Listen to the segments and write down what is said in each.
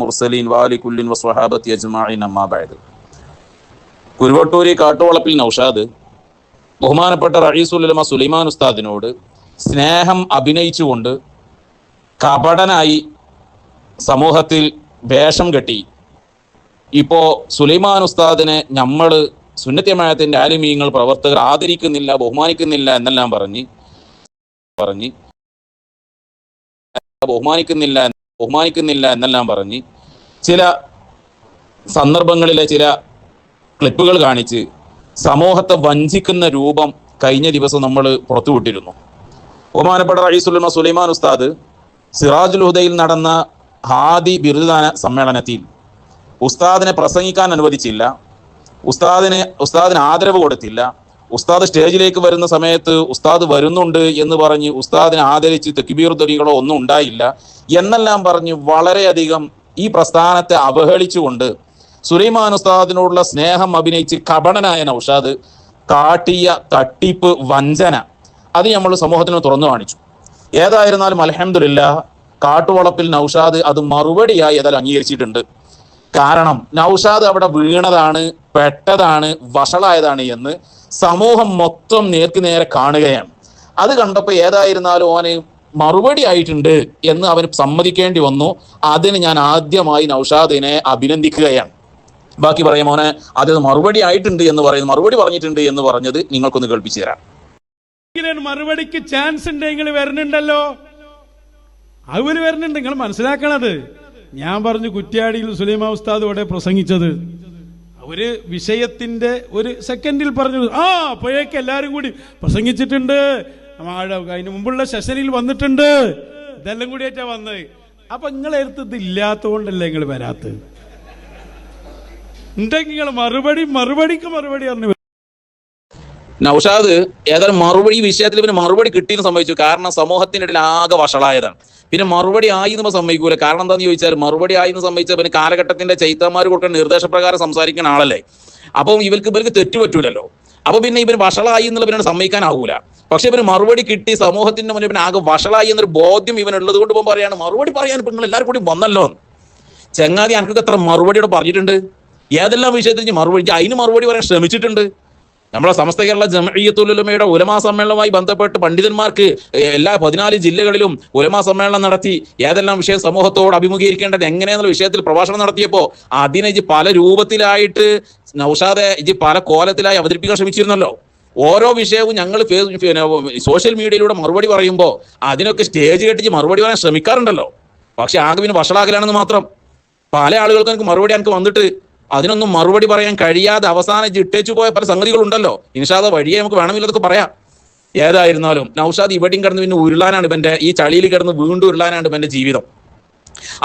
മുർസലീൻ കുരുവട്ടൂരി കാട്ടുവളപ്പിൽ നൗഷാദ് ബഹുമാനപ്പെട്ട റഹീസുല്ലമ സുലൈമാൻ ഉസ്താദിനോട് സ്നേഹം അഭിനയിച്ചുകൊണ്ട് കപടനായി സമൂഹത്തിൽ വേഷം കെട്ടി. ഇപ്പോ സുലൈമാൻ ഉസ്താദിനെ നമ്മൾ സുന്നത്യമായത്തിന്റെ ആലിമീങ്ങൾ പ്രവർത്തകർ ആദരിക്കുന്നില്ല ബഹുമാനിക്കുന്നില്ല എന്നെല്ലാം പറഞ്ഞ് പറഞ്ഞ് ബഹുമാനിക്കുന്നില്ല ബഹുമാനിക്കുന്നില്ല എന്നെല്ലാം പറഞ്ഞ്. ചില സന്ദർഭങ്ങളിലെ ചില ക്ലിപ്പുകൾ കാണിച്ച് സമൂഹത്തെ വഞ്ചിക്കുന്ന രൂപം കഴിഞ്ഞ ദിവസം നമ്മൾ പുറത്തുവിട്ടിരുന്നു ബഹുമാനപ്പെട്ട റഹീസുല്ലമ സുലൈമാൻ ഉസ്താദ് സിറാജുൽ ഹുദയിൽ നടന്ന ഹാദി ബിരുദദാന സമ്മേളനത്തിൽ ഉസ്താദിനെ പ്രസംഗിക്കാൻ അനുവദിച്ചില്ല. ഉസ്താദിനെ ഉസ്താദിന് ആദരവ് കൊടുത്തില്ല. ഉസ്താദ് സ്റ്റേജിലേക്ക് വരുന്ന സമയത്ത് ഉസ്താദ് വരുന്നുണ്ട് എന്ന് പറഞ്ഞ് ഉസ്താദിനെ ആദരിച്ച് തെക്കിബീർ ധ്വനികളോ ഒന്നും ഉണ്ടായില്ല. എന്നെല്ലാം പറഞ്ഞ് വളരെയധികം ഈ പ്രസ്ഥാനത്തെ അവഹേളിച്ചുകൊണ്ട് സുലൈമാൻ ഉസ്താദിനോടുള്ള സ്നേഹം അഭിനയിച്ച് കപടനായ നൌഷാദ് കാട്ടിയ തട്ടിപ്പ് വഞ്ചന അത് നമ്മൾ സമൂഹത്തിന് തുറന്നു കാണിച്ചു. ഏതായിരുന്നാലും അലഹമില്ല കാട്ടുവളപ്പിൽ നൌഷാദ് അത് മറുപടിയായി അതിൽ അംഗീകരിച്ചിട്ടുണ്ട്. കാരണം നൌഷാദ് അവിടെ വീണതാണ് പെട്ടതാണ് വഷളായതാണ് എന്ന് സമൂഹം മൊത്തം നേർക്ക് നേരെ കാണുകയാണ്. അത് കണ്ടപ്പോൾ ഏതായിരുന്നാലും ഓന് മറുപടി ആയിട്ടുണ്ട് എന്ന് അവന് സമ്മതിക്കേണ്ടി വന്നു. അതിന് ഞാൻ ആദ്യമായി നൗഷാദിനെ അഭിനന്ദിക്കുകയാണ്. ബാക്കി പറയാം മോനെ അത് മറുപടി ആയിട്ടുണ്ട് എന്ന് പറയുന്നത് മറുപടി പറഞ്ഞിട്ടുണ്ട് എന്ന് പറഞ്ഞത് നിങ്ങൾക്കൊന്ന് കേൾപ്പിച്ചു തരാം. മറുപടിക്ക് ചാൻസ് ഉണ്ടെങ്കിൽ വരുന്നുണ്ടല്ലോ. അവർ വരുന്നുണ്ട്. നിങ്ങൾ മനസ്സിലാക്കണത്? ഞാൻ പറഞ്ഞു കുറ്റ്യാടിയിൽ സുലൈമാ ഉസ്താദ് ഇവിടെ പ്രസംഗിച്ചത്. ഒരു വിഷയത്തിന്റെ ഒരു സെക്കൻഡിൽ പറഞ്ഞു ആ അപ്പോഴേക്ക് എല്ലാരും കൂടി പ്രസംഗിച്ചിട്ടുണ്ട്. അതിന് മുമ്പുള്ള സെഷനിൽ വന്നിട്ടുണ്ട്. ഇതെല്ലാം കൂടിയായിട്ടാ വന്നത്. അപ്പൊ നിങ്ങൾ അടുത്ത് ഇത് നിങ്ങൾ വരാത്തത്? നിങ്ങൾ മറുപടി മറുപടിക്ക് മറുപടി പറഞ്ഞു നൗഷാദ് ഏതായാലും മറുപടി ഈ വിഷയത്തിൽ പിന്നെ മറുപടി കിട്ടിയെന്ന് സംഭവിച്ചു. കാരണം സമൂഹത്തിന്റെ ഇടയിൽ ആകെ വഷളായതാണ്. പിന്നെ മറുപടി ആയി എന്ന് സമ്മതിക്കൂല. കാരണം എന്താന്ന് ചോദിച്ചാൽ മറുപടി ആയി എന്ന് സമ്മതിച്ച പിന്നെ കാലഘട്ടത്തിന്റെ ചൈത്തന്മാർ കൊടുക്കുന്ന നിർദ്ദേശപ്രകാരം സംസാരിക്കുന്ന ആളല്ലേ? അപ്പം ഇവർക്ക് ഇവർക്ക് തെറ്റുപറ്റൂലല്ലോ അപ്പൊ പിന്നെ ഇവർ വഷളായി എന്നുള്ള പിന്നെ സമ്മതിക്കാനാവൂല. പക്ഷെ ഇവന് മറുപടി കിട്ടി സമൂഹത്തിന്റെ മുന്നിൽ പിന്നെ ആകെ വഷളായി എന്നൊരു ബോധ്യം ഇവനുള്ളത് കൊണ്ട് ഇപ്പം പറയാണ് മറുപടി പറയാൻ നിങ്ങൾ എല്ലാവരും കൂടി വന്നല്ലോ. ചങ്ങാതി എനിക്ക് എത്ര മറുപടിയോടെ പറഞ്ഞിട്ടുണ്ട്? ഏതെല്ലാം വിഷയത്തിൽ മറുപടി? അതിന് മറുപടി പറയാൻ ശ്രമിച്ചിട്ടുണ്ട്? നമ്മളെ സമസ്ത കേരള ജമഇയ്യത്തുലമയുടെ ഉലമാ സമ്മേളനവുമായി ബന്ധപ്പെട്ട് പണ്ഡിതന്മാർക്ക് എല്ലാ പതിനാല് ജില്ലകളിലും ഉലമാ സമ്മേളനം നടത്തി ഏതെല്ലാം വിഷയം സമൂഹത്തോട് അഭിമുഖീകരിക്കേണ്ടത് എങ്ങനെയെന്നുള്ള വിഷയത്തിൽ പ്രഭാഷണം നടത്തിയപ്പോൾ അതിനെ പല രൂപത്തിലായിട്ട് നൌഷാദെ ഇജ് പല കോലത്തിലായി അവതരിപ്പിക്കാൻ ശ്രമിച്ചിരുന്നല്ലോ. ഓരോ വിഷയവും ഞങ്ങൾ സോഷ്യൽ മീഡിയയിലൂടെ മറുപടി പറയുമ്പോൾ അതിനൊക്കെ സ്റ്റേജ് കെട്ടിച്ച് മറുപടി പറയാൻ ശ്രമിക്കാറുണ്ടല്ലോ. പക്ഷെ ആകെ പിന്നെ വഷളാകലാണെന്ന് മാത്രം. പല ആളുകൾക്കും എനിക്ക് മറുപടി എനിക്ക് വന്നിട്ട് അതിനൊന്നും മറുപടി പറയാൻ കഴിയാതെ അവസാനം ജിട്ടേച്ചു പോയ പല സംഗതികളുണ്ടല്ലോ. ഇൻഷാദ വഴിയെ നമുക്ക് വേണമെങ്കിലതൊക്കെ പറയാം. ഏതായിരുന്നാലും നൌഷാദ് ഇവിടെയും കിടന്ന് പിന്നെ ഉരുളാനാണ് ഇവന്റെ ഈ ചളിയിൽ കിടന്ന് വീണ്ടും ഉരുളാനാണ് ഇവന്റെ ജീവിതം.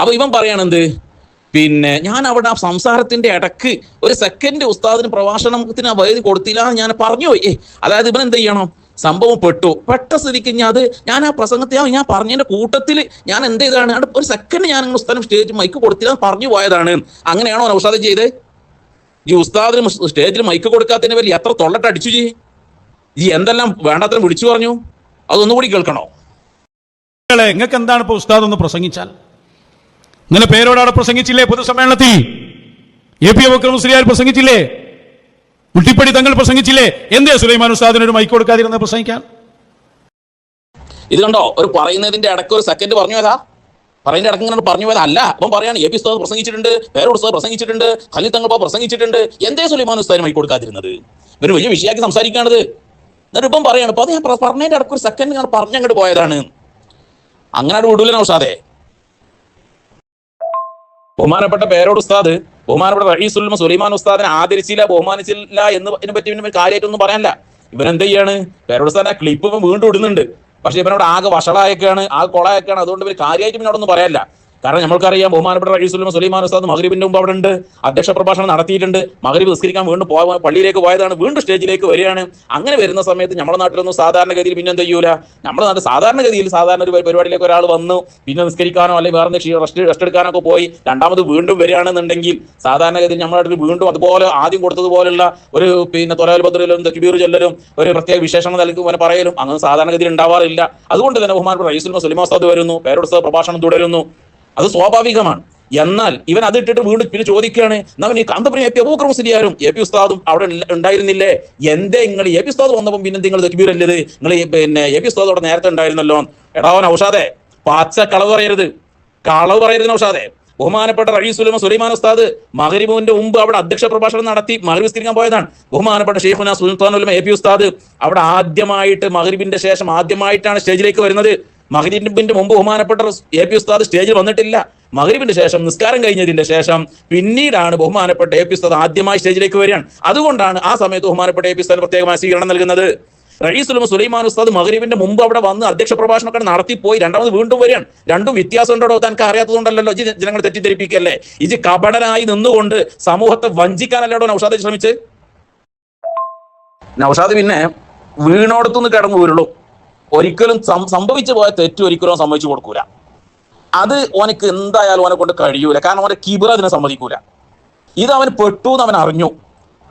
അപ്പൊ ഇവൻ പറയണെന്ത് പിന്നെ ഞാൻ അവിടെ ആ സംസാരത്തിന്റെ ഇടയ്ക്ക് ഒരു സെക്കൻഡ് ഉസ്താദിന് പ്രഭാഷണത്തിന് വൈദ്യുതി കൊടുത്തില്ല ഞാൻ പറഞ്ഞു പോയി അതായത് ഇവൻ എന്ത് ചെയ്യണം? സംഭവം പെട്ടു. പെട്ട സ്ഥിതിക്ക് ഞാൻ അത് ഞാൻ ആ പ്രസംഗത്തെ ഞാൻ പറഞ്ഞതിന്റെ കൂട്ടത്തിൽ ഞാൻ എന്ത് ചെയ്താണ് ഒരു സെക്കൻഡ് ഞാൻ ഉസ്താദിന് സ്റ്റേജ് മൈക്ക് കൊടുത്തില്ല പറഞ്ഞു പോയതാണ്. അങ്ങനെയാണോ ഉസ്താദ് ചെയ്തത് ഈ ഉസ്താദിന് സ്റ്റേജിൽ മൈക്ക് കൊടുക്കാത്തതിന് പേരിൽ എത്ര തൊള്ളട്ട് അടിച്ചു ചെയ് ഈ എന്തെല്ലാം വേണ്ടാത്തരം വിളിച്ചു പറഞ്ഞു? അതൊന്നുകൂടി കേൾക്കണോ? നിങ്ങൾക്ക് എന്താണ് ഇപ്പൊ ഉസ്താദ് ഒന്ന് പ്രസംഗിച്ചാൽ? ഇങ്ങനെ പേരോട് അവിടെ പ്രസംഗിച്ചില്ലേ പൊതുസമ്മേളനത്തിൽ? എ പി അബക്കർ മുസ്ലിയാർ പ്രസംഗിച്ചില്ലേ? ഉട്ടിപ്പടി തങ്ങൾ പ്രസംഗിച്ചില്ലേ? എന്തേ സുലൈമാൻ ഉസ്താദിന് ഒരു മൈക്ക് കൊടുക്കാതിരുന്ന പ്രസംഗിക്കാൻ? ഇത് കണ്ടോ? ഒരു പറയുന്നതിന്റെ ഇടയ്ക്ക് ഒരു സെക്കൻഡ് പറഞ്ഞു വരാ പറയുന്ന ഇടയ്ക്ക് ഇങ്ങനെ പറഞ്ഞു പോയത് അല്ല അപ്പം പറയാണ് എ പി ഉസ്താദ് പ്രസംഗിച്ചിട്ടുണ്ട് പേരോട് ഉസ്താദ് പ്രസംഗിച്ചിട്ടുണ്ട് ഖലീൽ തങ്ങൾ പ്രസംഗിച്ചിട്ടുണ്ട്. എന്തേ സുലൈമാൻ ഉസ്താദിന് മൈക്ക് കൊടുക്കാതിരുന്നത്? ഒരു വലിയ വിഷയമാക്കി സംസാരിക്കുകയാണത്. എന്നിട്ട് ഇപ്പം പറയാണ് അപ്പൊ അത് ഞാൻ പറഞ്ഞതിന്റെ ഇടയ്ക്ക് ഒരു സെക്കൻഡ് ഞാൻ പറഞ്ഞങ്ങോട്ട് പോയതാണ്. അങ്ങനെ അവിടെ വിടൂല ഉസ്താദെ ബഹുമാനപ്പെട്ട പേരോട് ഉസ്താദ് ബഹുമാനപ്പെട്ട റഹീസുൽമ സുലൈമാൻ ഉസ്താദിനെ ആദരിച്ചില്ല ബഹുമാനിച്ചില്ല എന്ന് ഇതിനെ പറ്റി പിന്നെ കാര്യമായിട്ടൊന്നും പറയാനില്ല. ഇവൻ എന്ത് ചെയ്യാണ്? പേരോട് ഉസ്താദിനെ ആ ക്ലിപ്പ് വീണ്ടും ഇടുന്നുണ്ട്. പക്ഷെ ഇവനോട് ആകെ വഷളായൊക്കെയാണ് ആകെ കൊളായൊക്കെയാണ്. അതുകൊണ്ട് ഇവർ കാര്യമായിട്ട് പിന്നെ അവിടെ ഒന്നും പറയാനില്ല. കാരണം നമ്മൾക്കറിയാം ബഹുമാനപ്പെട്ട റഹീസുലും സുലൈമാൻ ഉസ്താദ് മഗ്രിബിന്റെ മുമ്പ് അവിടെ ഉണ്ട്. അധ്യക്ഷ പ്രഭാഷണം നടത്തിയിട്ടുണ്ട്. മഗ്രിബ് നിസ്കരിക്കാൻ വീണ്ടും പോയ പള്ളിയിലേക്ക് പോയതാണ്. വീണ്ടും സ്റ്റേജിലേക്ക് വരികയാണ്. അങ്ങനെ വരുന്ന സമയത്ത് നമ്മുടെ നാട്ടിലൊന്നും സാധാരണഗതിയിൽ പിന്നെ എന്ത് ചെയ്യൂല നമ്മുടെ നാട്ടിൽ സാധാരണഗതിയിൽ സാധാരണ ഒരു പരിപാടിയിലേക്ക് ഒരാൾ വന്നു. പിന്നെ നിസ്കരിക്കാനോ അല്ലെങ്കിൽ വേറെ റെസ്റ്റ് റെസ്റ്റ് എടുക്കാനൊക്കെ പോയി. രണ്ടാമത് വീണ്ടും വരികയാണെന്നുണ്ടെങ്കിൽ സാധാരണഗതിയിൽ നമ്മുടെ നാട്ടിൽ വീണ്ടും അതുപോലെ ആദ്യം കൊടുത്തതുപോലുള്ള ഒരു പിന്നെ തൊലൽ ഭദ്രയിലും തക്ബീർ ചൊല്ലലും ഒരു പ്രത്യേക വിശേഷണം നൽകും പറയലും. അങ്ങനെ സാധാരണഗതിയിൽ ഉണ്ടാവാറില്ല. അതുകൊണ്ട് തന്നെ ബഹുമാനപ്പെട്ട റൈസുൽ സുലിമാസാദ് ഉസ്താദ് വരുന്നു. പേരോട് പ്രഭാഷണം തുടരുന്നു. അത് സ്വാഭാവികമാണ്. എന്നാൽ ഇവൻ അത് ഇട്ടിട്ട് വീണ്ടും പിന്നെ ചോദിക്കുകയാണ് എന്നവൻ ഈ കാന്തപുരം എ പി അബൂക്കർ മുസ്ലിയാരും എ പി ഉസ്താദും അവിടെ ഉണ്ടായിരുന്നില്ലേ? എന്തേ നിങ്ങൾ എ പി ഉസ്താദ് വന്നപ്പോൾ പിന്നെ നിങ്ങൾ തക്ബീർ അല്ലത് നിങ്ങൾ പിന്നെ എ പി ഉസ്താദ് അവിടെ നേരത്തെ ഉണ്ടായിരുന്നല്ലോ? എടാവൻ ഔഷാദെ പച്ച കളവ് പറയരുത്. കളവ് പറയരുത് ഔഷാദെ. ബഹുമാനപ്പെട്ട റഹീസുലമ സുലൈമാൻ ഉസ്താദ് മഹരിബുവിന്റെ മുമ്പ് അവിടെ അധ്യക്ഷ പ്രഭാഷണം നടത്തി മഹരിബ് വിസ്തരിക്കാൻ പോയതാണ്. ബഹുമാനപ്പെട്ട ഷെയ്ഖുന സുൽത്താനുലമ എ പി ഉസ്താദ് അവിടെ ആദ്യമായിട്ട് മഹരിബിന്റെ ശേഷം ആദ്യമായിട്ടാണ് സ്റ്റേജിലേക്ക് വരുന്നത്. മകരിബിന്റെ മുമ്പ് ബഹുമാനപ്പെട്ട എ പി ഉസ്താദ് സ്റ്റേജിൽ വന്നിട്ടില്ല. മകരിബിന്റെ ശേഷം നിസ്കാരം കഴിഞ്ഞതിന്റെ ശേഷം പിന്നീടാണ് ബഹുമാനപ്പെട്ട എ പി ഉസ്താദ് ആദ്യമായി സ്റ്റേജിലേക്ക് വരികയാണ്. അതുകൊണ്ടാണ് ആ സമയത്ത് ബഹുമാനപ്പെട്ട എ പി ഉസ്താദ് പ്രത്യേകമായ സ്വീകരണം നൽകുന്നത്. റഹീസുലും സുലൈമാൻ ഉസ്താദ് മഹരീബിന്റെ മുമ്പ് അവിടെ വന്ന് അധ്യക്ഷ പ്രഭാഷണമൊക്കെ നടത്തിപ്പോയി രണ്ടാമത് വീണ്ടും വരികയാണ്. രണ്ടും വ്യത്യാസം ഉണ്ടോ തനിക്ക് അറിയാത്തതുകൊണ്ടല്ലോ ഇജ് ജനങ്ങൾ തെറ്റിദ്ധരിപ്പിക്കല്ലേ? ഇജ് കപടനായി നിന്നുകൊണ്ട് സമൂഹത്തെ വഞ്ചിക്കാനല്ലോ നൗഷാദ് ശ്രമിച്ച് നൗഷാദ് പിന്നെ വീണോടത്തുനിന്ന് കിടന്നു വീരുള്ളൂ ഒരിക്കലും സംഭവിച്ചു പോയ തെറ്റ് ഒരിക്കലും സമ്മതിച്ചു കൊടുക്കൂല. അത് ഓനക്ക് എന്തായാലും ഓനെ കൊണ്ട് കഴിയൂല. കാരണം ഓനെ കിബിർ അതിനെ സമ്മതിക്കൂല. ഇത് അവൻ പെട്ടു എന്ന് അവൻ അറിഞ്ഞു.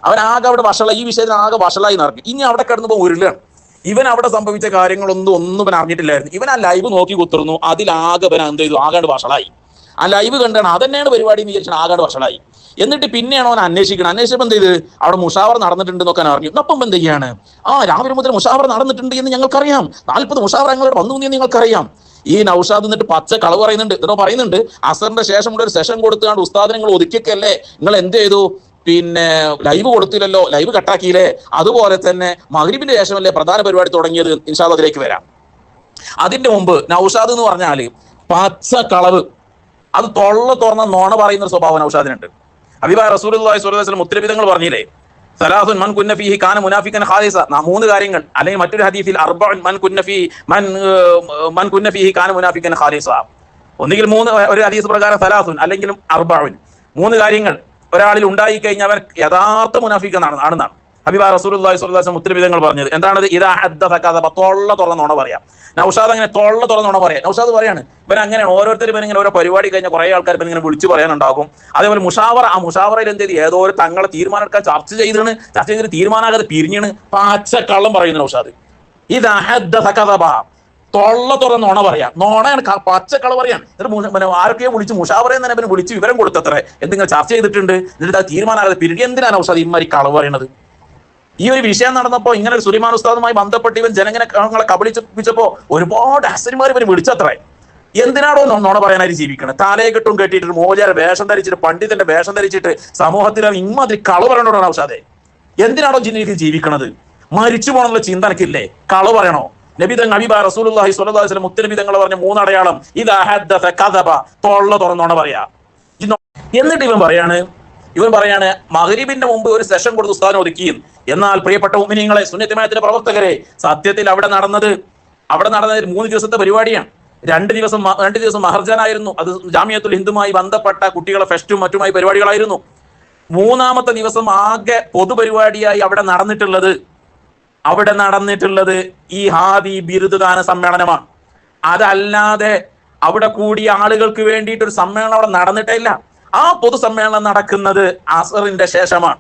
അവൻ ആകെ അവിടെ വഷള ഈ വിഷയത്തിന് ആകെ വഷളായി നിറഞ്ഞു ഇനി അവിടെ കിടന്നപ്പോൾ ഉരുളാണ്. ഇവൻ അവിടെ സംഭവിച്ച കാര്യങ്ങളൊന്നും ഒന്നും ഇവൻ അറിഞ്ഞിട്ടില്ലായിരുന്നു. ഇവൻ ആ ലൈവ് നോക്കി കുത്തിരുന്നു അതിലാകെ ഇവൻ എന്ത് ചെയ്തു? ആകാണ്ട് വഷളായി. ആ ലൈവ് കണ്ടാണ്. അതന്നെയാണ് പരിപാടി എന്ന് വിചാരിച്ചാൽ ആകാണ്ട് വഷളായി. എന്നിട്ട് പിന്നെയാണ് അവൻ അന്വേഷിക്കണം. അന്വേഷിച്ചപ്പോൾ എന്ത് ചെയ്ത്? അവിടെ മുഷാവർ അവൻ അറിഞ്ഞു. അപ്പം എന്ത് ചെയ്യാണ്? ആ രാവിലെ മുതൽ മുഷാവർ നടന്നിട്ടുണ്ട് എന്ന് ഞങ്ങൾക്കറിയാം. നാൽപ്പത് മുഷാവർ ഞങ്ങളോട് വന്നു എന്ന് ഞങ്ങൾക്കറിയാം ഈ നൌഷാദ് എന്നിട്ട് പച്ച കളവ് പറയുന്നുണ്ട്. എന്നോ പറയുന്നുണ്ട്. അസറിന്റെ ശേഷം കൂടെ ഒരു സെഷൻ കൊടുത്തുകൊണ്ട് ഉസ്താദിനെ നിങ്ങൾ ഒതുക്കിക്കല്ലേ നിങ്ങൾ എന്ത് ചെയ്തു? പിന്നെ ലൈവ് കൊടുത്തില്ലല്ലോ. ലൈവ് കട്ടാക്കിയില്ലേ അതുപോലെ തന്നെ മഗ്രിബിന്റെ ശേഷമല്ലേ പ്രധാന പരിപാടി തുടങ്ങിയത്? ഇൻഷാദ് അതിലേക്ക് വരാം. അതിന്റെ മുമ്പ് നൌഷാദ് എന്ന് പറഞ്ഞാൽ പച്ച കളവ്. അത് തൊള്ള തുറന്ന നോണ പറയുന്ന സ്വഭാവം നൌഷാദിനുണ്ട്. അബിബായ് റസൂലുള്ളാഹി സ്വല്ലല്ലാഹു ഉത്തരവിധങ്ങൾ പറഞ്ഞില്ലേ? സലാഹുൻ മൻ കുന്ന ഫീഹി കാന മുനാഫിക്കൻ ഖാലിസ. മൂന്ന് കാര്യങ്ങൾ. അല്ലെങ്കിൽ മറ്റൊരു ഹദീസിൽ അർബഉൻ മൻ കുന്നഫി മൻ മൻ കുന്ന ഫീഹി കാന മുനാഫിക്കൻ ഖാലിസ. ഒന്നുകിൽ മൂന്ന് ഒരു ഹദീസ് പ്രകാരം സലാഹുൻ അല്ലെങ്കിൽ അർബഉൻ. മൂന്ന് കാര്യങ്ങൾ. ഒരാളിൽ ഉണ്ടായി കഴിഞ്ഞാൽ അവൻ യഥാർത്ഥ മുനാഫിക്കൻ ആണെന്നാണ്. ഹബീബ റസൂലുള്ളാഹി സ്വലാസം ഉത്തരവിധങ്ങൾ പറഞ്ഞത്. എന്താണത്? ഇതാ കദബ തൊള്ള തുറന്ന പറയാം. നൗഷാദ് അങ്ങനെ തൊള്ള തുറന്ന പറയാം. നൗഷാദ് പറയാണ് ഇവൻ അങ്ങനെയാണ്. ഓരോരുത്തരും ഇവൻ ഇങ്ങനെ ഓരോ പരിപാടി കഴിഞ്ഞ കുറെ ആൾക്കാർ ഇങ്ങനെ വിളിച്ചു പറയാനുണ്ടാകും. അതേപോലെ മുഷാവറ ആ മുഷാവറയിൽ എന്ത് ചെയ്ത്? ഏതോ ഒരു തങ്ങളെ തീരുമാനം എടുക്കാൻ ചർച്ച ചെയ്താണ് ചർച്ച ചെയ്തിട്ട് തീരുമാനാകാതെ പിരിഞ്ഞാണ് പാച്ച കള്ളം പറയുന്നു നൗഷാദ് ഇത് കദബ തൊള്ള തുറന്ന് നുണ പറയാം. നോണയാണ് പച്ചക്കള പറയാം. എന്നിട്ട് പിന്നെ ആരൊക്കെയോ വിളിച്ച് മുഷാവറയെ തന്നെ പിന്നെ വിളിച്ച് വിവരം കൊടുത്തത്രേ. എന്തെങ്കിലും ചർച്ച ചെയ്തിട്ടുണ്ട്. എന്നിട്ട് ആ തീരുമാനമാകാതെ പിരിഞ്ഞ് എന്തിനാണ് ഔഷാദ് ഇമാരി കളവ് പറയണത്? ഈ ഒരു വിഷയം നടന്നപ്പോ ഇങ്ങനെ ഒരു സുലിമാൻ ഉസ്താദുമായി ബന്ധപ്പെട്ട് ഇവൻ ജനങ്ങളെ കബളിച്ചപ്പോ ഒരുപാട് അസന്മാർ ഇവന് വിളിച്ചത്രേ. എന്തിനാണോ നോണ പറയാനായി ജീവിക്കണം? തലയെ കെട്ടും കെട്ടിയിട്ട് മോചാര വേഷം ധരിച്ചിട്ട് പണ്ഡിതന്റെ വേഷം ധരിച്ചിട്ട് സമൂഹത്തിൽ ഇമ്മാതിരി കളവ് പറയണോടാ ഔഷാദെ എന്തിനാണോ ജിന്നിക്ക് ജീവിക്കണത്? മരിച്ചു പോകണമെന്നുള്ള ചിന്ത എനിക്കില്ലേ? കളവ് പറയണോ? നബിതങ് അബിബ റസൂലുള്ളാഹി സ്വല്ലല്ലാഹി അലൈഹി പറഞ്ഞ മൂന്നടയാളം ഇത് അഹദ്ദ കദബ തൊള്ള തുറന്നോണ പറയാ. എന്നിട്ട് ഇവൻ പറയാണ് ഇവൻ പറയാണ് മഹരീബിന്റെ മുമ്പ് ഒരു സെഷൻ കൊടുത്ത് ഉസ്താദിനെ ഒതുക്കിയും. എന്നാൽ പ്രിയപ്പെട്ട ഉമ്മിനിങ്ങളെ സുന്നത്തിമയത്തിന്റെ പ്രവർത്തകരെ സത്യത്തിൽ അവിടെ നടന്നത് അവിടെ നടന്നത് മൂന്ന് ദിവസത്തെ പരിപാടിയാണ്. രണ്ട് ദിവസം രണ്ട് ദിവസം മഹർജനായിരുന്നു. അത് ജാമ്യത്തുൽ ഹിന്ദുമായി ബന്ധപ്പെട്ട കുട്ടികളെ ഫെസ്റ്റും മറ്റുമായി പരിപാടികളായിരുന്നു. മൂന്നാമത്തെ ദിവസം ആകെ പൊതുപരിപാടിയായി അവിടെ നടന്നിട്ടുള്ളത് അവിടെ നടന്നിട്ടുള്ളത് ഈ ഹാദി ബിരുദദാന സമ്മേളനമാണ്. അതല്ലാതെ അവിടെ കൂടിയ ആളുകൾക്ക് വേണ്ടിയിട്ട് ഒരു സമ്മേളനം അവിടെ നടന്നിട്ടില്ല ആ പൊതുസമ്മേളനം നടക്കുന്നത് അസറിന്റെ ശേഷമാണ്.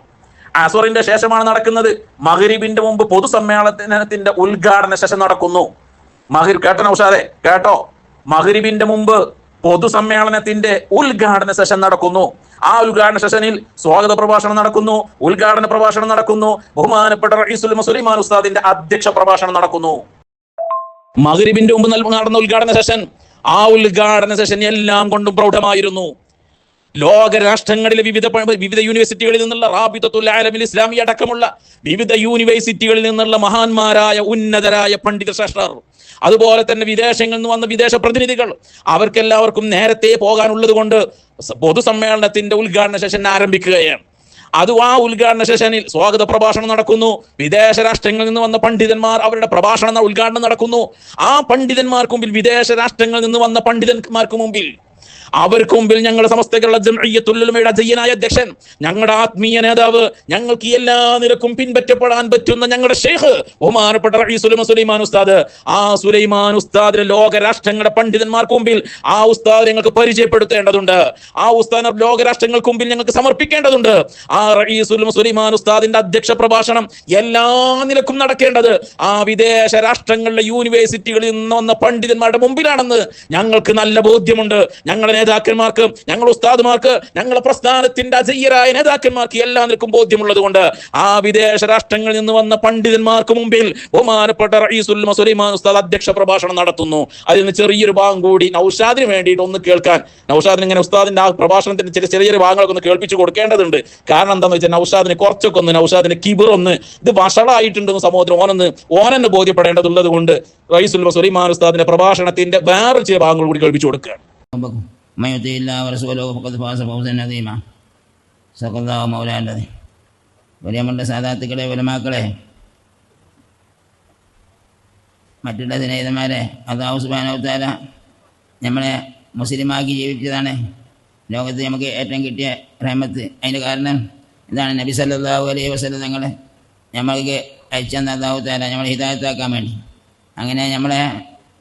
അസറിന്റെ ശേഷമാണ് നടക്കുന്നത്. മഹരീബിന്റെ മുമ്പ് പൊതുസമ്മേളനത്തിന്റെ ഉദ്ഘാടന സെഷൻ നടക്കുന്നു. മഹിർ കേട്ടോ ഉഷാദെ കേട്ടോ? മഹരീബിന്റെ മുമ്പ് പൊതുസമ്മേളനത്തിന്റെ ഉദ്ഘാടന സെഷൻ നടക്കുന്നു. ആ ഉദ്ഘാടന സെഷനിൽ സ്വാഗത പ്രഭാഷണം നടക്കുന്നു. ഉദ്ഘാടന പ്രഭാഷണം നടക്കുന്നു. ബഹുമാനപ്പെട്ട റഈസുൽ മുസ്ലിമാൻ ഉസ്താദിന്റെ അധ്യക്ഷ പ്രഭാഷണം നടക്കുന്നു. മഹരീബിന്റെ മുമ്പ് നടന്ന ഉദ്ഘാടന സെഷൻ ആ ഉദ്ഘാടന സെഷൻ എല്ലാം കൊണ്ടും പ്രൗഢമായിരുന്നു. ലോക രാഷ്ട്രങ്ങളിലെ വിവിധ വിവിധ യൂണിവേഴ്സിറ്റികളിൽ നിന്നുള്ള റാബിത്തുൽ ആലമിൽ ഇസ്ലാമി അടക്കമുള്ള വിവിധ യൂണിവേഴ്സിറ്റികളിൽ നിന്നുള്ള മഹാന്മാരായ ഉന്നതരായ പണ്ഡിത ശ്രേഷ്ഠർ അതുപോലെ തന്നെ വിദേശങ്ങളിൽ നിന്ന് വന്ന വിദേശ പ്രതിനിധികൾ അവർക്കെല്ലാവർക്കും നേരത്തെ പോകാനുള്ളത് കൊണ്ട് പൊതുസമ്മേളനത്തിന്റെ ഉദ്ഘാടന സെഷൻ ആരംഭിക്കുകയാണ്. അത് ആ ഉദ്ഘാടന സെഷനിൽ സ്വാഗത പ്രഭാഷണം നടക്കുന്നു. വിദേശ രാഷ്ട്രങ്ങളിൽ നിന്ന് വന്ന പണ്ഡിതന്മാർ അവരുടെ പ്രഭാഷണം ഉദ്ഘാടനം നടക്കുന്നു. ആ പണ്ഡിതന്മാർക്ക് മുമ്പിൽ വിദേശ രാഷ്ട്രങ്ങളിൽ നിന്ന് വന്ന പണ്ഡിതന്മാർക്ക് മുമ്പിൽ അവർക്ക് മുമ്പിൽ ഞങ്ങൾ സമസ്തകളുടെ ജംഇയ്യത്തുൽ അജയ്യനായ അധ്യക്ഷൻ ഞങ്ങളുടെ ആത്മീയ നേതാവ് ഞങ്ങൾക്ക് എല്ലാ നിരക്കും പിൻപറ്റപ്പെടാൻ പറ്റുന്ന ഞങ്ങളുടെ ഷെയ്ഖ് ബഹുമാനപ്പെട്ട സുലൈമാൻ ഉസ്താദ്. ആ സുലൈമാൻ ഉസ്താദിനെ ലോകരാഷ്ട്രങ്ങളുടെ പണ്ഡിതന്മാർക്ക് മുമ്പിൽ ആ ഉസ്താദ് ഞങ്ങൾക്ക് പരിചയപ്പെടുത്തേണ്ടതുണ്ട്. ആ ഉസ്താദിനെ ലോക രാഷ്ട്രങ്ങൾക്ക് മുമ്പിൽ ഞങ്ങൾക്ക് സമർപ്പിക്കേണ്ടതുണ്ട്. ആ റഈസുൽ സുലൈമാൻ ഉസ്താദിന്റെ അധ്യക്ഷ പ്രഭാഷണം എല്ലാ നിലക്കും നടക്കേണ്ടത് ആ വിദേശ രാഷ്ട്രങ്ങളിലെ യൂണിവേഴ്സിറ്റികളിൽ നിന്ന് വന്ന പണ്ഡിതന്മാരുടെ മുമ്പിലാണെന്ന് ഞങ്ങൾക്ക് നല്ല ബോധ്യമുണ്ട്. ഞങ്ങളുടെ നേതാക്കന്മാർക്ക് ഞങ്ങൾ ഉസ്താദുമാർക്ക് ഞങ്ങളുടെ പ്രസ്ഥാനത്തിന്റെ അജയ്യരായ നേതാക്കന്മാർക്ക് എല്ലാം നിൽക്കും ബോധ്യമുള്ളത് കൊണ്ട് ആ വിദേശ രാഷ്ട്രങ്ങളിൽ നിന്ന് വന്ന പണ്ഡിതന്മാർക്ക് മുമ്പിൽ ബഹുമാനപ്പെട്ട സുലൈമാൻ ഉസ്താദ് അധ്യക്ഷ പ്രഭാഷണം നടത്തുന്നു. അതിൽ നിന്ന് ചെറിയൊരു ഭാഗം കൂടി നൌഷാദിന് വേണ്ടിയിട്ട് ഒന്ന് കേൾക്കാൻ. നൌഷാദിന് ഇങ്ങനെ ഉസ്താദിന്റെ ആ പ്രഭാഷണത്തിന്റെ ചില ചെറിയൊരു ചെറിയ ഭാഗങ്ങളൊക്കെ ഒന്ന് കേൾപ്പിച്ചു കൊടുക്കേണ്ടതുണ്ട്. കാരണം എന്താണെന്ന് വെച്ചാൽ നൌഷാദിന് കുറച്ചൊക്കെ ഒന്ന് നൌഷാദിന് കിബിർ ഒന്ന് ഇത് വഷളായിട്ടുണ്ടെന്ന് സമൂഹത്തിന് ഓനൊന്ന് ഓനെന്ന് ബോധ്യപ്പെടേണ്ടതുള്ളത് കൊണ്ട് റൈസുൽ സുലൈമാൻ ഉസ്താദിന്റെ പ്രഭാഷണത്തിന്റെ വേറെ ചില ഭാഗങ്ങൾ കൂടി കേൾപ്പിച്ചു കൊടുക്കുകയാണ്. ربكم من يطع الله ورسوله فقد فاز فوزا عظيما صدق الله مولانا العظيم വലിയമ്മളുടെ സാധാത്തുക്കളെ ഉലമാക്കളെ മറ്റുള്ള സ്നേഹിതന്മാരെ അള്ളാഹു സുബാനവത്താല നമ്മളെ മുസ്ലിമാക്കി ജീവിച്ചതാണ് ലോകത്ത് നമുക്ക് ഏറ്റവും കിട്ടിയ റഹമത്ത് അതിൻ്റെ കാരണം ഇതാണ് നബി സല്ലല്ലാഹു അലൈഹി വസല്ലം തങ്ങൾ നമ്മൾക്ക് അയച്ചെന്ന അള്ളാഹു താല നമ്മളെ ഹിദായത്താക്കാൻ വേണ്ടി അങ്ങനെ നമ്മളെ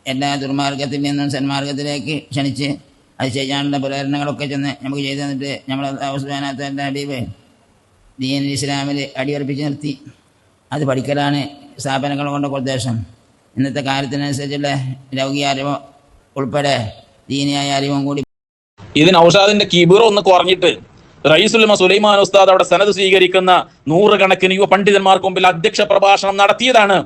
എല്ലാ ദുർമാർഗത്തിൽ നിന്നും സന്മാർഗത്തിലേക്ക് ക്ഷണിച്ച് അത് ചെയ്യാനുള്ള പ്രേരണകളൊക്കെ ചെന്ന് നമുക്ക് ചെയ്തു തന്നിട്ട് നമ്മൾ അള്ളാഹു അടിവ് ദീൻ ഇസ്ലാമിൽ അടിയുറപ്പിച്ച് നിർത്തി. അത് പഠിക്കലാണ് സ്ഥാപനങ്ങൾ കൊണ്ടൊക്കെ ഉദ്ദേശം. ഇന്നത്തെ കാലത്തിനനുസരിച്ചുള്ള ലൗകിക അറിവ് ഉൾപ്പെടെ ദീനിയായ അറിവും കൂടി ഇതിന് ഔഷാദിന്റെ കിബിർ ഒന്ന് കുറഞ്ഞിട്ട് റയീസുൽമ സുലൈമാൻ ഉസ്താദ് അവിടെ സനത് സ്വീകരിക്കുന്ന നൂറുകണക്കിന് യുവ പണ്ഡിതന്മാർക്ക് മുമ്പിൽ അധ്യക്ഷ പ്രഭാഷണം നടത്തിയതാണ്.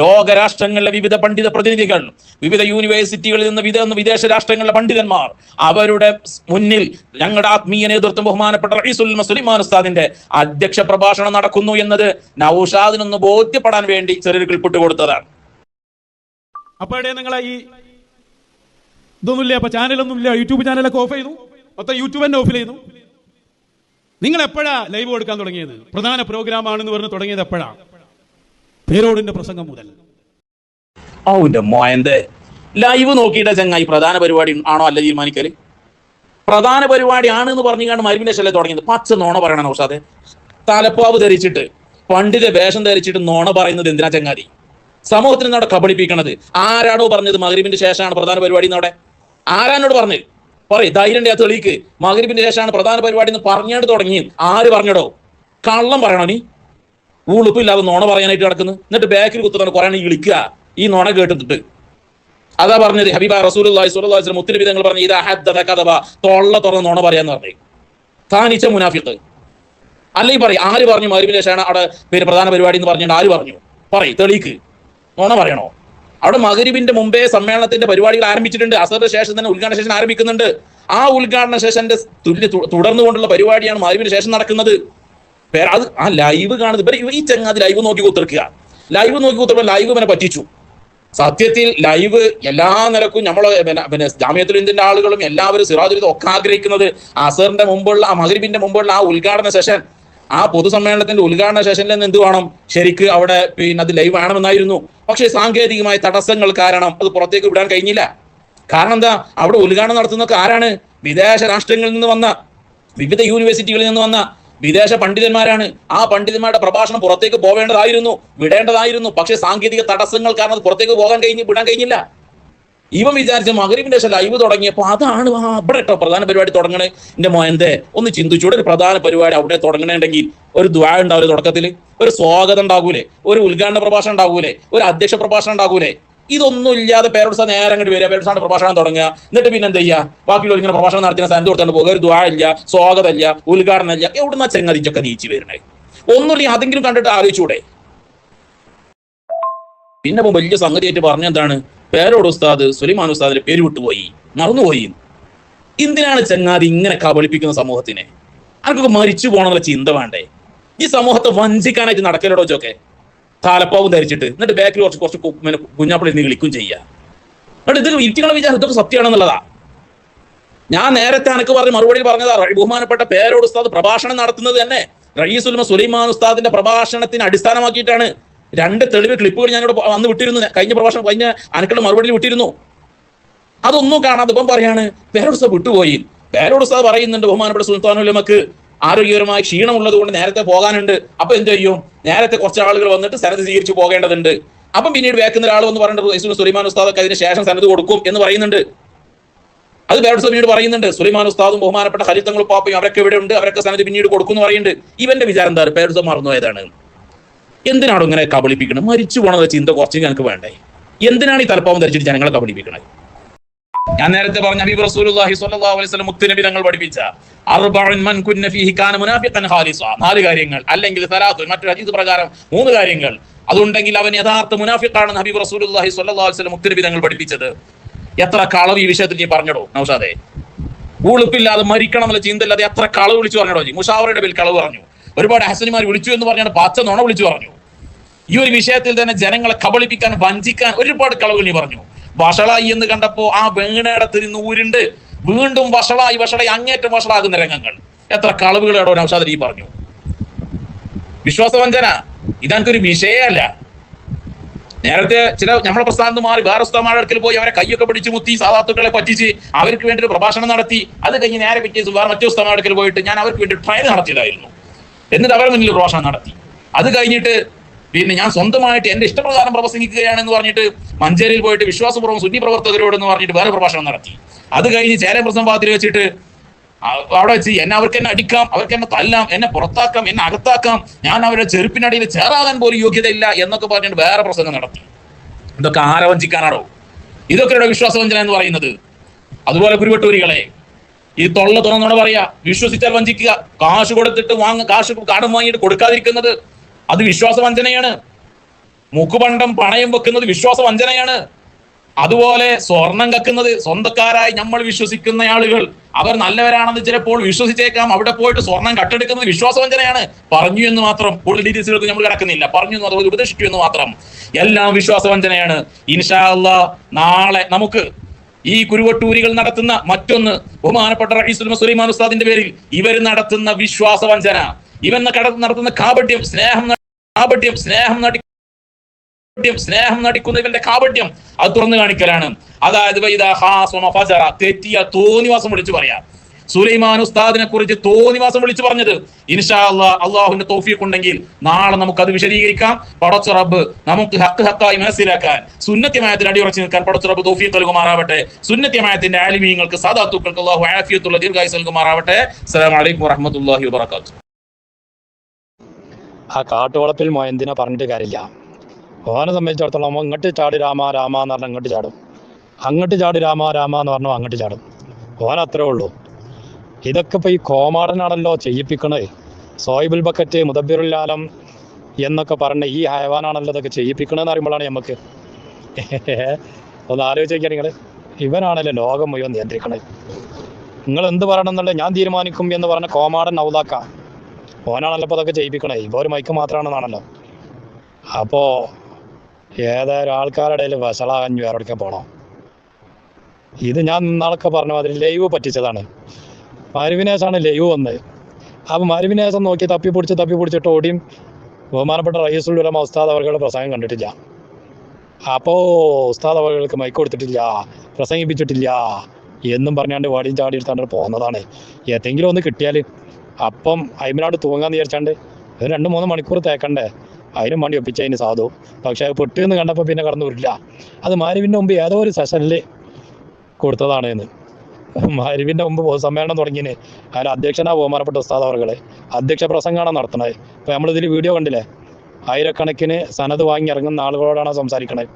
ലോകരാഷ്ട്രങ്ങളിലെ വിവിധ പണ്ഡിത പ്രതിനിധികൾ വിവിധ യൂണിവേഴ്സിറ്റികളിൽ നിന്ന് വിവിധ വിദേശ രാഷ്ട്രങ്ങളിലെ പണ്ഡിതന്മാർ അവരുടെ മുന്നിൽ ഞങ്ങളുടെ ആത്മീയ നേതൃത്വം ബഹുമാനപ്പെട്ട റയീസുലമ സുലൈമാൻ ഉസ്താദിന്റെ അധ്യക്ഷ പ്രഭാഷണം നടക്കുന്നു എന്നത് നൌഷാദിനൊന്ന് ബോധ്യപ്പെടാൻ വേണ്ടി ചെറിയൊരു ക്ലിപ്പിട്ട് കൊടുത്തതാണ് അപ്പോൾ നിങ്ങളെ ഈ ഇതൊന്നുമില്ല? അപ്പൊ ചാനലൊന്നുമില്ല യൂട്യൂബ് ചാനലൊക്കെ ഓഫ് ചെയ്തു. മൊത്തം യൂട്യൂബ് തന്നെ ഓഫ് ചെയ്തു. നിങ്ങൾ എപ്പോഴാ ലൈവ് കൊടുക്കാൻ തുടങ്ങിയത്? പ്രധാന പ്രോഗ്രാം ആണെന്ന് പറഞ്ഞ് തുടങ്ങിയത് എപ്പോഴാ? പേരോടിന്റെ പ്രസംഗം മുതൽ. ഔന്റെ മോയന്റെ ലൈവ് നോക്കിയിട്ട് ചങ്ങായി പ്രധാന പരിപാടി ആണോ അല്ല തീരുമാനിക്കൽ? പ്രധാന പരിപാടി ആണ് എന്ന് പറഞ്ഞാണ് മരുവിന്റെ ശല്യം തുടങ്ങിയത്? പച്ച നോണ പറയണോ നൗഷാദെ തലപ്പാവ് ധരിച്ചിട്ട് പണ്ഡിത വേഷം ധരിച്ചിട്ട് നോണ പറയുന്നത് എന്തിനാ ചങ്ങാതി? സമൂഹത്തിന് അവിടെ കബളിപ്പിക്കണത് ആരാണോ പറഞ്ഞത്? മകരീബിന്റെ ശേഷമാണ് പ്രധാന പരിപാടി എന്നവിടെ ആരാനോട് പറഞ്ഞത്? പറയ് ധൈര്യം ആ തെളിയിക്ക്. മകരിപ്പിന്റെ ശേഷമാണ് പ്രധാന പരിപാടി എന്ന് പറഞ്ഞാണ്ട് തുടങ്ങി. ആര് പറഞ്ഞടോ? കള്ളം പറയണോ നീ? ഊളുപ്പില്ലാതെ നോണ പറയാനായിട്ട് കിടക്കുന്നു എന്നിട്ട് ബാക്കിൽ കുത്തുന്ന കുറെ ഈ വിളിക്കുക ഈ നോണ കേട്ടിട്ട്. അതാ പറഞ്ഞത് ഹബീബ റസൂലി സുലി മുത്തിരി വിധങ്ങൾ പറഞ്ഞു ഇത് അഹദ്ദത കഥവ തൊള്ള തുറന്ന് നോണ പറയാന്ന് പറഞ്ഞു. താനിച്ച മുനാഫിക്ക്. അല്ലെങ്കിൽ പറയും ആര് പറഞ്ഞു മകരിപ്പിന്റെ ശേഷമാണ് അവിടെ പേര് പ്രധാന പരിപാടി എന്ന് പറഞ്ഞിട്ട് ആര് പറഞ്ഞു? പറയും തെളിയിക്ക്. നോണ പറയണോ? അവിടെ മകരിബിന്റെ മുമ്പേ സമ്മേളനത്തിന്റെ പരിപാടികൾ ആരംഭിച്ചിട്ടുണ്ട്. അസറിന്റെ ശേഷം തന്നെ ഉദ്ഘാടന ശേഷം ആരംഭിക്കുന്നുണ്ട്. ആ ഉദ്ഘാടന ശേഷന്റെ തുല്യ തുടർന്നുകൊണ്ടുള്ള പരിപാടിയാണ് മകരിവിന് ശേഷം നടക്കുന്നത്. അത് ആ ലൈവ് കാണുന്നത് ഇവർ ഈ ചങ്ങാതി ലൈവ് നോക്കി കുത്തിർക്കുക. ലൈവ് നോക്കി കുത്തിർക്കുമ്പോൾ ലൈവ് ഇവനെ പറ്റിച്ചു. സത്യത്തിൽ ലൈവ് എല്ലാ നിരക്കും നമ്മളെ പിന്നെ പിന്നെ ജാമ്യത്തുൽ ഇന്ത്യന്റെ ആളുകളും എല്ലാവരും സിറാജുലിത് ഒക്കെ ആഗ്രഹിക്കുന്നത് അസറിന്റെ മുമ്പുള്ള ആ മകരിവിന്റെ മുമ്പുള്ള ആ ഉദ്ഘാടന സെഷൻ. ആ പൊതുസമ്മേളനത്തിന്റെ ഉദ്ഘാടന സെഷനിൽ നിന്ന് എന്ത് വേണം? ശരിക്ക് അവിടെ പിന്നെ അത് ലൈവ് വേണമെന്നായിരുന്നു. പക്ഷേ സാങ്കേതികമായ തടസ്സങ്ങൾ കാരണം അത് പുറത്തേക്ക് വിടാൻ കഴിഞ്ഞില്ല. കാരണം എന്താ? അവിടെ ഉദ്ഘാടനം നടത്തുന്നൊക്കെ ആരാണ്? വിദേശ രാഷ്ട്രങ്ങളിൽ നിന്ന് വന്ന വിവിധ യൂണിവേഴ്സിറ്റികളിൽ നിന്ന് വന്ന വിദേശ പണ്ഡിതന്മാരാണ്. ആ പണ്ഡിതന്മാരുടെ പ്രഭാഷണം പുറത്തേക്ക് പോവേണ്ടതായിരുന്നു വിടേണ്ടതായിരുന്നു. പക്ഷേ സാങ്കേതിക തടസ്സങ്ങൾ കാരണം പുറത്തേക്ക് പോകാൻ കഴിഞ്ഞ് വിടാൻ കഴിഞ്ഞില്ല. ഇവൻ വിചാരിച്ച മകരീബിന്റെ ശേഷം ലൈവ് തുടങ്ങിയപ്പോൾ അതാണ് ആ അവിടെ കേട്ടോ പ്രധാന പരിപാടി തുടങ്ങണേ. എന്റെ മോയന്റെ ഒന്ന് ചിന്തിച്ചൂടെ. ഒരു പ്രധാന പരിപാടി അവിടെ തുടങ്ങണേണ്ടെങ്കിൽ ഒരു ദ്വാ ഉണ്ടാവില്ലേ തുടക്കത്തിൽ ഒരു സ്വാഗതം ഉണ്ടാകൂലേ ഒരു ഉദ്ഘാടന പ്രഭാഷണം ഉണ്ടാകൂലേ ഒരു അധ്യക്ഷ പ്രഭാഷണം ഉണ്ടാകൂലേ ഇതൊന്നും ഇല്ലാതെ പേരോട്സ് നേരെ അങ്ങോട്ട് വരിക. പേരോട്സാണ് പ്രഭാഷണം തുടങ്ങുക. എന്നിട്ട് പിന്നെ എന്ത് ചെയ്യുക ബാക്കിയുള്ള ഇങ്ങനെ പ്രഭാഷണം നടത്തിയ സ്ഥാനത്ത് കൊടുത്തോണ്ട് പോകുക. ഒരു ദ്വാ ഇല്ല സ്വാഗതം ഇല്ല ഉദ്ഘാടനം ഇല്ല. എവിടുന്ന ചെങ്ങതിച്ചൊക്കെ നീച്ചു വരണേ ഒന്നുമില്ല അതെങ്കിലും കണ്ടിട്ട് ആലോചിച്ചൂടെ? പിന്നെ വലിയ സംഗതിയായിട്ട് പറഞ്ഞെന്താണ് പേരോട് ഉസ്താദ് സുലൈമാൻ ഉസ്താദിന്റെ പേര് വിട്ടുപോയി മറന്നുപോയി എന്തിനാണ് ചങ്ങാതി ഇങ്ങനെ കബളിപ്പിക്കുന്ന സമൂഹത്തിനെ? ആർക്കൊക്കെ മരിച്ചു പോകണമെന്നുള്ള ചിന്ത വേണ്ടേ? ഈ സമൂഹത്തെ വഞ്ചിക്കാനായിട്ട് നടക്കലോടോ ചോക്കെ? താലപ്പാവും ധരിച്ചിട്ട്. എന്നിട്ട് ബാക്കിൽ കുറച്ച് കുറച്ച് നീ കുഞ്ഞാപ്പിളി ഇരുന്ന് കളിക്കും ചെയ്യുക എന്നിട്ട് ഇത് ഇരിക്കണ വിചാരം ഇതൊക്കെ സത്യമാണെന്നുള്ളതാ. ഞാൻ നേരത്തെ അനക്ക് പറഞ്ഞ മറുപടിയിൽ പറഞ്ഞതാ ബഹുമാനപ്പെട്ട പേരോട് ഉസ്താദ് പ്രഭാഷണം നടത്തുന്നത് തന്നെ റയീസുൽമ സുലൈമാൻ ഉസ്താദിന്റെ പ്രഭാഷണത്തിന് അടിസ്ഥാനമാക്കിയിട്ടാണ്. രണ്ട് തെളിവ് ക്ലിപ്പുകൾ ഞാൻ ഇവിടെ വന്ന് വിട്ടിരുന്നു. കഴിഞ്ഞ പ്രഭാഷണം കഴിഞ്ഞ അനക്കളുടെ മറുപടിയിൽ വിട്ടിരുന്നു. അതൊന്നും കാണാതെ ഇപ്പം പറയാണ് പേരോട് സാർ വിട്ടുപോയി. പേരോട് പറയുന്നുണ്ട് ബഹുമാനപ്പെട്ട സുൽത്താനുലമക്ക് ആരോഗ്യപരമായ ക്ഷീണമുള്ളത് കൊണ്ട് നേരത്തെ പോകാനുണ്ട്. അപ്പൊ എന്ത് ചെയ്യും? നേരത്തെ കുറച്ച് ആളുകൾ വന്നിട്ട് സനത് സ്വീകരിച്ചു പോകേണ്ടതുണ്ട്. അപ്പം പിന്നീട് വേക്കുന്ന ഒരാൾ എന്ന് പറഞ്ഞിട്ട് സുലൈമാൻ ഉസ്താദൊക്കെ അതിന് ശേഷം സനത് കൊടുക്കും എന്ന് പറയുന്നുണ്ട്. അത് പേരോട് പിന്നീട് പറയുന്നുണ്ട്. സുലൈമാൻ ഉസ്താദും ബഹുമാനപ്പെട്ട ഹരിത്തങ്ങൾ പാപ്പയും അവരൊക്കെ ഇവിടെ ഉണ്ട് അവരൊക്കെ സനത് പിന്നീട് കൊടുക്കും എന്ന് പറയുന്നുണ്ട്. ഇവന്റെ വിചാരം എന്താ പേരോട് സാർ മറന്നുപോയതാണ്. എന്തിനാണോ ഇങ്ങനെ കബളിപ്പിക്കണം മരിച്ചു പോണെന്ന ചിന്ത കുറച്ച് ഞങ്ങൾക്ക് വേണ്ടേ? എന്തിനാണ് ഈ തലപ്പാവം ധരിച്ചിട്ട് ജനങ്ങളെ കബളിപ്പിക്കുന്നത് ഞാൻ നേരത്തെ പറഞ്ഞ ഹബീബ് റസൂലുള്ളാഹി സ്വല്ലല്ലാഹു അലൈഹി വസല്ലം മുത്തുനബി തങ്ങൾ പഠിപ്പിച്ച അർബഉൻ മൻ കുന്ന ഫീഹി കാന മുനാഫിഖൻ ഖാലിസ. നാല് കാര്യങ്ങൾ അല്ലെങ്കിൽ സലാത്ത് മറ്റൊരു ഹദീസ് പ്രകാരം മൂന്ന് കാര്യങ്ങൾ. അതുണ്ടെങ്കിൽ അവൻ യഥാർത്ഥ മുനാഫിഖാണെന്ന് ഹബീബ് റസൂലുള്ളാഹി സ്വല്ലല്ലാഹു അലൈഹി വസല്ലം മുത്തുനബി തങ്ങൾ പഠിപ്പിച്ചത്. എത്ര കളവ് ഈ വിഷയത്തിൽ നീ പറഞ്ഞടോ നൗഷാദേ? ഉളുപ്പില്ലാതെ മരിക്കണം എന്നുള്ള ചിന്തയില്ലാതെ എത്ര കളവ് വിളിച്ചു പറഞ്ഞടോ? മുഷാവറയുടെ പേരിൽ കളവ് പറഞ്ഞു. ഒരുപാട് ഹസനിമാർ വിളിച്ചു എന്ന് പറഞ്ഞാണ് പച്ച നോണ വിളിച്ചു പറഞ്ഞു. ഈ ഒരു വിഷയത്തിൽ തന്നെ ജനങ്ങളെ കബളിപ്പിക്കാൻ വഞ്ചിക്കാൻ ഒരുപാട് കളവുകൾ നീ പറഞ്ഞു. വഷളായി എന്ന് കണ്ടപ്പോ ആ വേണയുടെ നിന്ന് ഊരുണ്ട്. വീണ്ടും വഷളായി വഷളായി അങ്ങേറ്റം വഷളാകുന്ന രംഗങ്ങൾ. എത്ര കളവുകൾ ഇടോ നൗഷാദ് ഈ പറഞ്ഞു. വിശ്വാസവഞ്ചന ഇതെനിക്കൊരു വിഷയമല്ല നേരത്തെ ചില നമ്മളെ പ്രസ്ഥാനത്ത് മാറി വേറെ ഉസ്താമാരുടെ അടുക്കൽ പോയി അവരെ കൈയൊക്കെ പിടിച്ച് മുത്തി സാധാത്തുക്കളെ പറ്റിച്ച് അവർക്ക് വേണ്ടി ഒരു പ്രഭാഷണം നടത്തി. അത് കഴിഞ്ഞ് നേരെ പിറ്റേ വേറെ മറ്റു ഉസ്താമാരുടെ അടുക്കൽ പോയിട്ട് ഞാൻ അവർക്ക് വേണ്ടി ട്രയൽ നടത്തിയതായിരുന്നു. എന്നിട്ട് അവരുടെ മുന്നിൽ പ്രഭാഷണം നടത്തി. അത് കഴിഞ്ഞിട്ട് പിന്നെ ഞാൻ സ്വന്തമായിട്ട് എന്റെ ഇഷ്ടപ്രകാരം പ്രസംഗിക്കുകയാണെന്ന് പറഞ്ഞിട്ട് മഞ്ചേരിയിൽ പോയിട്ട് വിശ്വാസപൂർവം സുന്നി പ്രവർത്തകരോട് എന്ന് പറഞ്ഞിട്ട് വേറെ പ്രഭാഷണം നടത്തി. അത് കഴിഞ്ഞ് ചേരം പ്രസംഗത്തിൽ വെച്ചിട്ട് അവിടെ വെച്ച് എന്നെ അവർക്ക് എന്നെ അടിക്കാം അവർക്ക് എന്നെ തല്ലാം എന്നെ പുറത്താക്കാം എന്നെ അകത്താക്കാം ഞാൻ അവരുടെ ചെരുപ്പിനടിയിൽ ചേറാകാൻ പോലും യോഗ്യതയില്ല എന്നൊക്കെ പറഞ്ഞിട്ട് വേറെ പ്രസംഗം നടത്തി. ഇതൊക്കെ ആരവഞ്ചിക്കാനാണോ? ഇതൊക്കെ ഇതൊക്കെയുടെ വിശ്വാസവഞ്ചന എന്ന് പറയുന്നത്. അതുപോലെ കുരുവട്ടൂരികളെ ഈ തൊള്ള തുറന്നോടെ പറയാ വിശ്വസിച്ചാൽ വഞ്ചിക്കുക. കാശ് കൊടുത്തിട്ട് വാങ്ങ കാശ് കാടം വാങ്ങിയിട്ട് കൊടുക്കാതിരിക്കുന്നത് അത് വിശ്വാസ വഞ്ചനയാണ് മുക്കുപണ്ടം പണയം വെക്കുന്നത് വിശ്വാസ വഞ്ചനയാണ് അതുപോലെ സ്വർണം കക്കുന്നത് സ്വന്തക്കാരായി നമ്മൾ വിശ്വസിക്കുന്ന ആളുകൾ. അവർ നല്ലവരാണെന്ന് ചിലപ്പോൾ വിശ്വസിച്ചേക്കാം. അവിടെ പോയിട്ട് സ്വർണം കട്ടെടുക്കുന്നത് വിശ്വാസവഞ്ചനയാണ്. പറഞ്ഞു എന്ന് മാത്രം കൂടുതൽ ഡീറ്റെയിൽസിലേക്ക് നമ്മൾ കിടക്കുന്നില്ല. പറഞ്ഞു എന്ന് അതുപോലെ ഉപദേശിക്കൂ എന്ന് മാത്രം. എല്ലാം വിശ്വാസവഞ്ചനയാണ്. ഇൻഷാ അള്ളാ നാളെ നമുക്ക് ഈ കുരുവട്ടൂരികൾ നടത്തുന്ന മറ്റൊന്ന് ബഹുമാനപ്പെട്ട റഹീസുൽ സുലൈമാൻ ഉസ്താദിന്റെ പേരിൽ ഇവർ നടത്തുന്ന വിശ്വാസവഞ്ചന. ഇവൻ കട നടത്തുന്ന കാപട്യം സ്നേഹം കാപട്യം സ്നേഹം നടി സ്നേഹം നടിക്കുന്ന ഇവന്റെ കാപട്യം. അത് തുറന്നു കാണിക്കലാണ്. അതായത് തെറ്റിയ തോന്നിവാസം വിളിച്ചു പറയാം. സുലൈമാൻ ഉസ്താദിനെ കുറിച്ച് തോന്നിവാസം വിളിച്ചു പറഞ്ഞത്. ഇൻഷാ അള്ളാ അള്ളാഹുവിന്റെ തോഫിയൊക്കെ ഉണ്ടെങ്കിൽ നാളെ നമുക്ക് അത് വിശദീകരിക്കാം. പടച്ച റബ്ബ് നമുക്ക് ഹക്ക് ഹക്കായി മനസ്സിലാക്കാൻ സുന്നത്യമായത്തിൽ അടിയുറച്ചു നിൽക്കാൻ പടച്ച റബ്ബ് തോഫിയെ നൽകുമാറാവട്ടെ. സുന്നത്യമായത്തിന്റെ ആലിമീങ്ങൾക്ക് സാധാത്തുക്കൾക്ക് അള്ളാഹു ആഫിയത്തുള്ള ദീർഘായുസ് നൽകുമാറാവട്ടെ. അസ്സലാമു അലൈക്കും വറഹ്മത്തുള്ളാഹി വബറകാതുഹു. ആ കാട്ടുവളപ്പിൽ മൊയന്തിനെ പറഞ്ഞിട്ട് കാര്യമില്ല. ഓനെ സംബന്ധിച്ചിടത്തോളം ഇങ്ങോട്ട് ചാടി രാമ രാമ എന്ന് പറഞ്ഞാൽ ഇങ്ങോട്ട് ചാടും. അങ്ങോട്ട് ചാടി രാമ രാമ എന്ന് പറഞ്ഞാൽ അങ്ങോട്ട് ചാടും. ഓൻ അത്രേ ഉള്ളൂ. ഇതൊക്കെ ഇപ്പോൾ ഈ കോമാടനാണല്ലോ ചെയ്യിപ്പിക്കണേ. സോയിബുൽ ബക്കറ്റ് മുദബിറുല്ലാലം എന്നൊക്കെ പറഞ്ഞ ഈ ഹയവാനാണല്ലോ ഇതൊക്കെ ചെയ്യിപ്പിക്കണമെന്ന് അറിയുമ്പോഴാണ് നമുക്ക് ഒന്ന് ആലോചിക്കാൻ നിങ്ങൾ ഇവനാണല്ലോ ലോകം മുഴുവൻ നിയന്ത്രിക്കണത് നിങ്ങൾ എന്ത് പറയണം എന്നുള്ളത് ഞാൻ തീരുമാനിക്കും എന്ന് പറഞ്ഞ കോമാടൻ നൗദാക്ക ഓനാണല്ലോ ഇപ്പോൾ അതൊക്കെ ചെയ്യിപ്പിക്കണേ. ഇപ്പോൾ ഒരു മൈക്ക് മാത്രമാണെന്നാണല്ലോ. അപ്പോൾ ഏതായാലും ആൾക്കാരുടെ ഇടയിൽ വഷളാകാൻ വേറെ പോകണം ഇത് ഞാൻ നാളൊക്കെ പറഞ്ഞ മാതിരി ലൈവ് പറ്റിച്ചതാണ്. മരുവിനേശാണ് ലൈവ് വന്നത് അപ്പം മരുവിനേശം നോക്കി തപ്പി പിടിച്ച് തപ്പി പിടിച്ചിട്ട് ഓടിയും ബഹുമാനപ്പെട്ട ഉലമ ഉസ്താദ് അവരുടെ പ്രസംഗം കണ്ടിട്ടില്ല. അപ്പോ ഉസ്താദ് അവർക്ക് മൈക്ക് കൊടുത്തിട്ടില്ല പ്രസംഗിപ്പിച്ചിട്ടില്ല എന്നും പറഞ്ഞാണ്ട് വാടി ചാടി എടുത്താണ്ട് പോകുന്നതാണ് ഏതെങ്കിലും ഒന്ന് കിട്ടിയാൽ അപ്പം അയിമിനാട് തൂങ്ങാന്ന് വിചാരിച്ചാണ്ട് ഒരു രണ്ട് മൂന്ന് മണിക്കൂർ തേക്കണ്ടേ? അതിനും വേണ്ടി ഒപ്പിച്ചതിന് സാധു. പക്ഷേ അത് പൊട്ടിയെന്ന് കണ്ടപ്പോൾ പിന്നെ കടന്നു വരില്ല അത് മാരുവിന്റെ മുമ്പ് ഏതോ ഒരു സെഷനിൽ കൊടുത്തതാണ് എന്ന് മാരുവിന്റെ മുമ്പ് പൊതുസമ്മേളനം തുടങ്ങിയതിന് അതിന് അധ്യക്ഷനാ ബഹുമാനപ്പെട്ട ഉസ്താദ് അവർകളെ അധ്യക്ഷ പ്രസംഗമാണ് നടത്തുന്നത്. നമ്മൾ നമ്മളിതിൽ വീഡിയോ കണ്ടില്ലേ? ആയിരക്കണക്കിന് സനത് വാങ്ങി ഇറങ്ങുന്ന ആളുകളോടാണ് സംസാരിക്കണത്.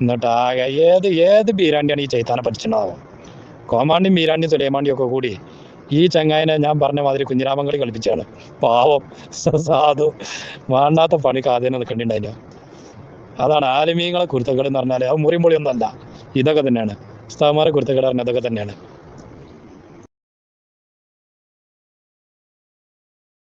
എന്നിട്ട് ആകെ ഏത് ഏത് ബീരാണ്ടിയാണ് ഈ ചൈത്താനെ പഠിച്ചിട്ടുണ്ടാവും കോമാണ്ടിയും ബീരാണ്ടിയും സുലൈമാണ്ടിയും ഒക്കെ കൂടി ഈ ചങ്ങായനെ ഞാൻ പറഞ്ഞ മാതിരി കുഞ്ഞിരാമങ്കളി കളിപ്പിച്ചാണ് പാവം സാധു വേണ്ടാത്ത പണിക്ക് ആദ്യം നിൽക്കേണ്ടിണ്ടായില്ല അതാണ് ആലിമീങ്ങളെ കുരുത്തക്കേട് എന്ന് പറഞ്ഞാൽ അത് മുറിമൊഴിയൊന്നല്ല ഇതൊക്കെ തന്നെയാണ്. ഉസ്താമാരെ കുരുത്തക്കേടാറിന് അതൊക്കെ തന്നെയാണ്.